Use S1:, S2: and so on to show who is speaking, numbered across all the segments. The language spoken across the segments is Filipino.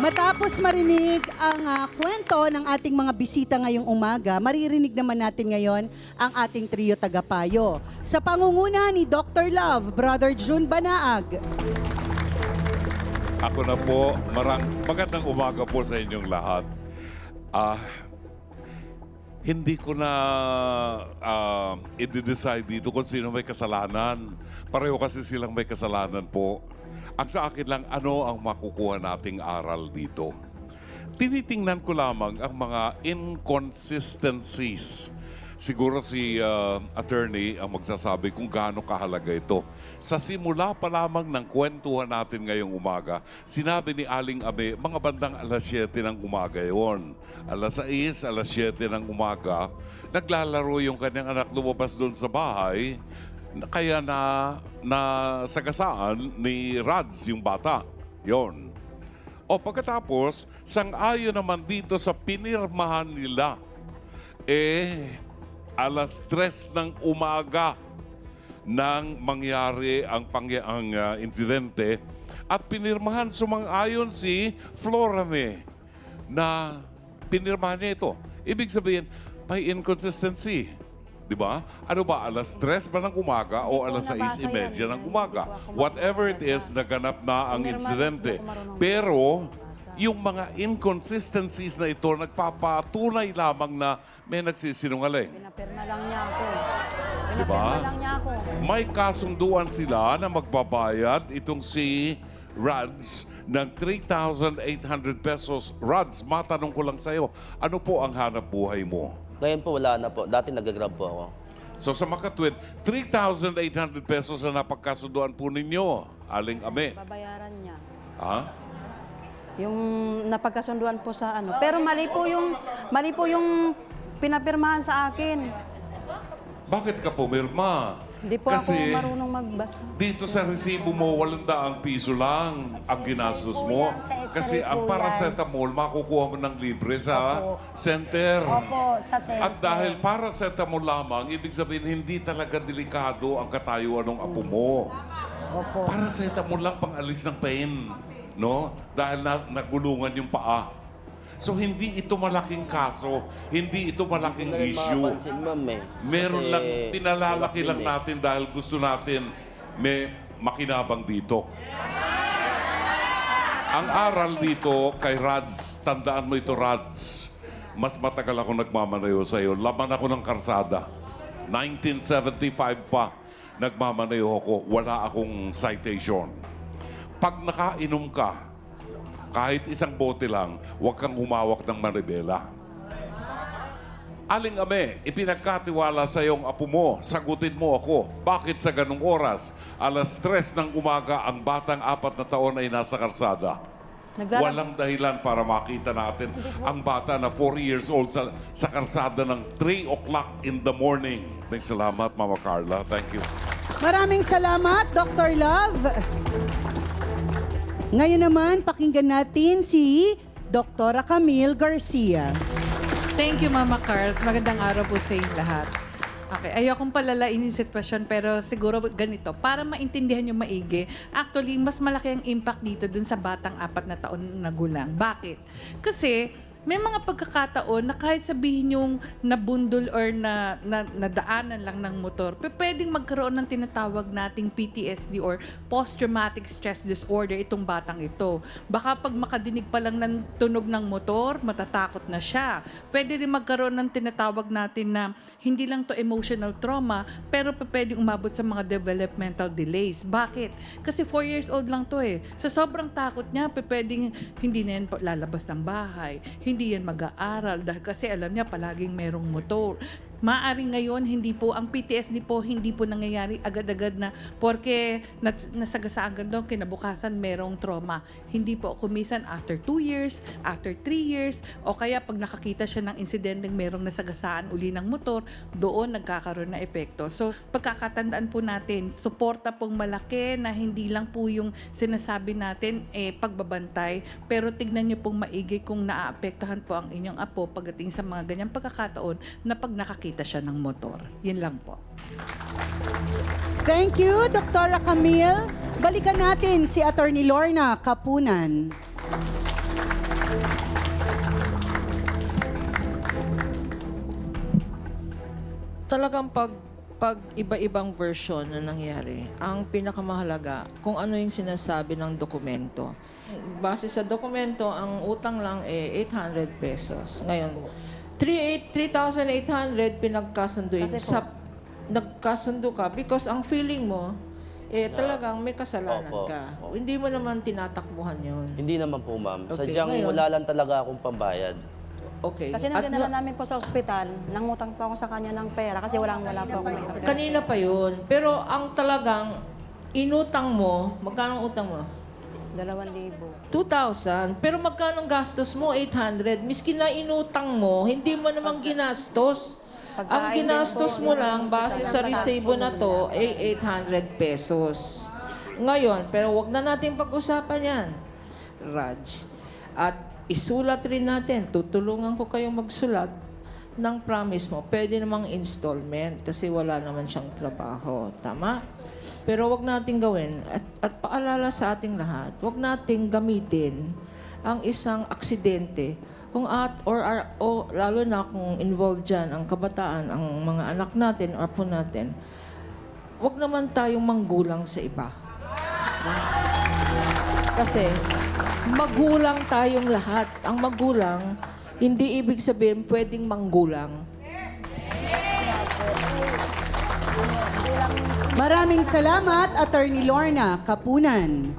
S1: Matapos marinig ang ah, kwento ng ating mga bisita ngayong umaga, maririnig naman natin ngayon ang ating trio tagapayo. Sa pangunguna ni Dr. Love, Brother June Banaag.
S2: Ako na po, marang magandang umaga po sa inyong lahat. Ah, hindi ko na ah, i-decide dito kung sino may kasalanan. Pareho kasi silang may kasalanan po. Ang sa akin lang, ano ang makukuha nating aral dito? Tinitingnan ko lamang ang mga inconsistencies. Siguro si ah, attorney ang magsasabi kung gaano kahalaga ito. Sa simula pa lamang ng kwentuhan natin ngayong umaga, sinabi ni Aling Abe, mga bandang alas 7 ng umaga yon. Alas 6, alas 7 ng umaga, naglalaro yung kanyang anak lumabas doon sa bahay, kaya na, na sagasaan ni Rads yung bata. Yon. O pagkatapos, sang-ayon naman dito sa pinirmahan nila, eh, alas 3 ng umaga nang mangyari ang, pangya- ang ah, insidente at pinirmahan sumang-ayon si Florame na pinirmahan niya ito. Ibig sabihin, may inconsistency. Di ba? Ano ba, alas 3 ba ng umaga o alas
S3: nabasa
S2: 6.30
S3: yan.
S2: ng umaga? Whatever it is, naganap na ang insidente. Pero, yung mga inconsistencies na ito, nagpapatunay lamang na may nagsisinungaling.
S3: Pinapirma lang niya ako.
S2: Diba?
S3: Pinapirma lang niya ako.
S2: May kasunduan sila na magbabayad itong si Rads ng 3,800 pesos. Rads, matanong ko lang sa'yo, ano po ang hanap buhay mo?
S4: Ngayon po wala na po. Dati nag-grab po ako.
S2: So sa makatwid, 3,800 pesos na napagkasunduan po ninyo, Aling Ame.
S3: Babayaran niya.
S2: Ha?
S3: Yung napagkasunduan po sa ano. Pero mali po yung mali po yung pinapirmahan sa akin.
S2: Bakit ka pumirma?
S3: Hindi po
S2: Kasi
S3: ako marunong magbasa.
S2: dito sa resibo mo, walang daang piso lang ang ginastos mo. Kasi ang paracetamol, makukuha mo ng libre sa center.
S5: Opo, sa center.
S2: At dahil paracetamol lamang, ibig sabihin hindi talaga delikado ang katayuan ng apo mo.
S5: Opo.
S2: Paracetamol lang pang alis ng pain, no? Dahil na, nagulungan yung paa. So hindi ito malaking kaso, hindi ito malaking
S4: Hindi na rin
S2: issue.
S4: makapansin, ma'am eh.
S2: Meron
S4: Kasi
S2: lang, pinalalaki lang
S4: eh.
S2: natin dahil gusto natin may makinabang dito. Ang aral dito kay Rads, tandaan mo ito Rads, mas matagal ako nagmamanayo sa iyo. Laman ako ng karsada. 1975 pa, nagmamanayo ako. Wala akong citation. Pag nakainom ka, kahit isang bote lang, huwag kang humawak ng manibela. Aling Ame, ipinagkatiwala sa iyong apo mo, sagutin mo ako. Bakit sa ganong oras, alas tres ng umaga, ang batang apat na taon ay nasa karsada?
S3: Naglalab-
S2: Walang dahilan para makita natin ang bata na 4 years old sa, sa karsada ng 3 o'clock in the morning. May salamat, Mama Carla. Thank you.
S1: Maraming salamat, Dr. Love. Ngayon naman, pakinggan natin si Dr. Camille Garcia.
S6: Thank you, Mama Carls. Magandang araw po sa inyong lahat. Okay, ayokong palalain yung sitwasyon pero siguro ganito, para maintindihan nyo maigi, actually, mas malaki ang impact dito dun sa batang apat na taon na gulang. Bakit? Kasi, may mga pagkakataon na kahit sabihin yung nabundol or na, na nadaanan lang ng motor, pwedeng magkaroon ng tinatawag nating PTSD or post-traumatic stress disorder itong batang ito. Baka pag makadinig pa lang ng tunog ng motor, matatakot na siya. Pwede rin magkaroon ng tinatawag natin na hindi lang to emotional trauma, pero pe- pwedeng umabot sa mga developmental delays. Bakit? Kasi 4 years old lang to eh. Sa sobrang takot niya, pwedeng hindi na yan lalabas ng bahay, hindi yan mag-aaral dahil kasi alam niya palaging merong motor. Maaring ngayon, hindi po, ang PTSD po, hindi po nangyayari agad-agad na porke nas- nasagasaan doon, kinabukasan merong trauma. Hindi po, kumisan after 2 years, after 3 years, o kaya pag nakakita siya ng insidenteng merong nasagasaan uli ng motor, doon nagkakaroon na epekto. So, pagkakatandaan po natin, suporta pong malaki na hindi lang po yung sinasabi natin, eh, pagbabantay, pero tignan niyo pong maigi kung naaapektuhan po ang inyong apo pagdating sa mga ganyang pagkakataon na pag nakakita siya ng motor. Yun lang po.
S1: Thank you, Dr. Camille. Balikan natin si Attorney Lorna Kapunan.
S5: talagang pag pag iba-ibang version na nangyari, ang pinakamahalaga kung ano yung sinasabi ng dokumento. Base sa dokumento, ang utang lang eh 800 pesos. Ngayon, 3,800 pinagkasunduin
S3: Kasi po-
S5: sa nagkasundo ka because ang feeling mo eh talagang may kasalanan
S4: Opo.
S5: ka.
S4: Opo.
S5: Hindi mo naman tinatakbuhan 'yon.
S4: Hindi naman po, ma'am.
S5: Okay,
S4: Sadyang
S5: ngayon-
S4: wala lang talaga akong pambayad.
S5: Okay.
S3: Kasi
S5: At
S3: nang dinala
S5: na-
S3: namin po sa ospital, nangutang po ako sa kanya ng pera kasi walang wala po ako may pera.
S5: Kanina pa yun. Pero ang talagang inutang mo, magkano ang utang mo?
S3: Dalawang libo.
S5: 2,000. Pero magkano ang gastos mo? 800. Miski na inutang mo, hindi mo namang ginastos.
S3: Pagkain
S5: Ang
S3: din
S5: ginastos
S3: po,
S5: mo
S3: yung
S5: lang, base sa resibo na to, ay 800 pesos. Ngayon, pero wag na natin pag-usapan yan, Raj. At isulat rin natin, tutulungan ko kayong magsulat ng promise mo. Pwede namang installment kasi wala naman siyang trabaho. Tama? Pero wag nating gawin at, at paalala sa ating lahat, wag nating gamitin ang isang aksidente kung at or, or, o lalo na kung involved dyan ang kabataan, ang mga anak natin or po natin, wag naman tayong manggulang sa iba. Kasi magulang tayong lahat. Ang magulang, hindi ibig sabihin pwedeng manggulang.
S1: Maraming salamat, Attorney Lorna Kapunan.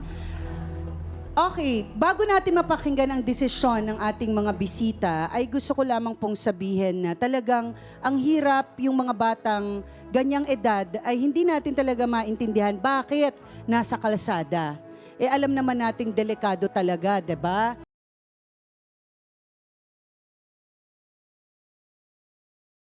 S1: Okay, bago natin mapakinggan ang desisyon ng ating mga bisita, ay gusto ko lamang pong sabihin na talagang ang hirap yung mga batang ganyang edad ay hindi natin talaga maintindihan bakit nasa kalsada. Eh alam naman nating delikado talaga, 'di ba?